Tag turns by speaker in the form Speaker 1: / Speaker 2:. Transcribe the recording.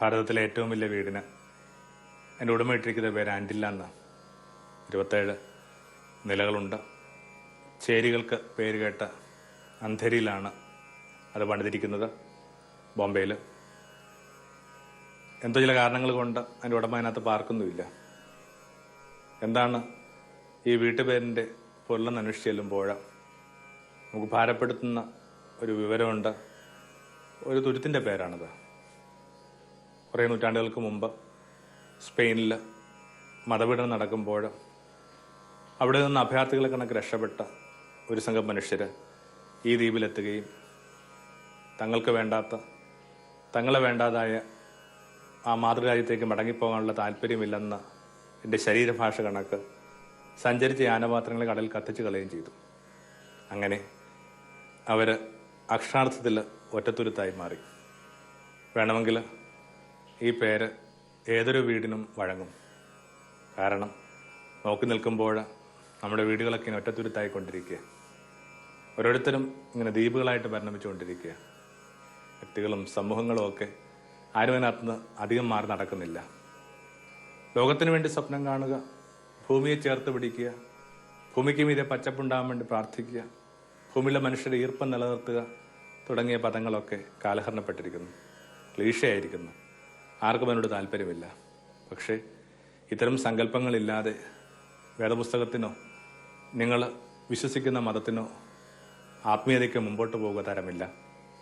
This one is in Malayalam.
Speaker 1: ഭാരതത്തിലെ ഏറ്റവും വലിയ വീടിന്. എന്റെ ഉടമയിട്ടിരിക്കുന്ന പേര് ആന്റില്ല എന്നാണ് ഇരുപത്തേഴ് നിലകളുണ്ട്. ചേരികൾക്ക് പേര് കേട്ട അന്ധരിയിലാണ് അത് പണിതിരിക്കുന്നത് ബോംബെയിൽ എന്തോ ചില കാരണങ്ങൾ കൊണ്ട് അതിന്റെ ഉടമ അതിനകത്ത് പാർക്കൊന്നുമില്ല. എന്താണ് ഈ വീട്ടുപേരിന്റെ പൊരുളെന്ന് അന്വേഷിച്ച് ചെല്ലുമ്പോൾ നമുക്ക് ഭാരപ്പെടുത്തുന്ന ഒരു വിവരമുണ്ട്. ഒരു തുരുത്തിന്റെ പേരാണത്. കുറേ നൂറ്റാണ്ടുകൾക്ക് മുമ്പ് സ്പെയിനിൽ മതപീഡനം നടക്കുമ്പോൾ അവിടെ നിന്ന് അഭയാർത്ഥികളെ കണക്ക് രക്ഷപ്പെട്ട ഒരു സംഘം മനുഷ്യർ ഈ ദ്വീപിലെത്തുകയും തങ്ങൾക്ക് വേണ്ടാത്ത തങ്ങളെ വേണ്ടാതായ ആ മാതൃരാജ്യത്തേക്ക് മടങ്ങിപ്പോകാനുള്ള താല്പര്യമില്ലെന്ന് എന്റെ ശരീരഭാഷ കണക്ക് സഞ്ചരിച്ച യാനപാത്രങ്ങളെ കടലിൽ കത്തിച്ച് കളയുകയും ചെയ്തു. അങ്ങനെ അവർ അക്ഷരാർത്ഥത്തിൽ ഒറ്റത്തുരുത്തായി മാറി. വേണമെങ്കിൽ ഈ പേര് ഏതൊരു വീടിനും വഴങ്ങും. കാരണം നോക്കി നിൽക്കുമ്പോൾ നമ്മുടെ വീടുകളൊക്കെ ഇങ്ങനെ ഒറ്റത്തുരുത്തായിക്കൊണ്ടിരിക്കുക ഓരോരുത്തരും ഇങ്ങനെ ദ്വീപുകളായിട്ട് പരിണമിച്ചുകൊണ്ടിരിക്കുക. വ്യക്തികളും സമൂഹങ്ങളും ഒക്കെ ആരും അതിനകത്തുനിന്ന് അധികം മാറി നടക്കുന്നില്ല. ലോകത്തിന് വേണ്ടി സ്വപ്നം കാണുക ഭൂമിയെ ചേർത്ത് പിടിക്കുക ഭൂമിക്ക് മീതെ പച്ചപ്പുണ്ടാകാൻ വേണ്ടി പ്രാർത്ഥിക്കുക ഭൂമിയിലെ മനുഷ്യരുടെ ഈർപ്പം നിലനിർത്തുക തുടങ്ങിയ പദങ്ങളൊക്കെ കാലഹരണപ്പെട്ടിരിക്കുന്നു. ക്ലീഷയായിരിക്കുന്നു. ആർക്കും അതിനോട് താല്പര്യമില്ല. പക്ഷേ ഇത്തരം സങ്കല്പങ്ങളില്ലാതെ വേദപുസ്തകത്തിനോ നിങ്ങൾ വിശ്വസിക്കുന്ന മതത്തിനോ ആത്മീയതയ്ക്ക് മുമ്പോട്ട് പോകുക തരമില്ല.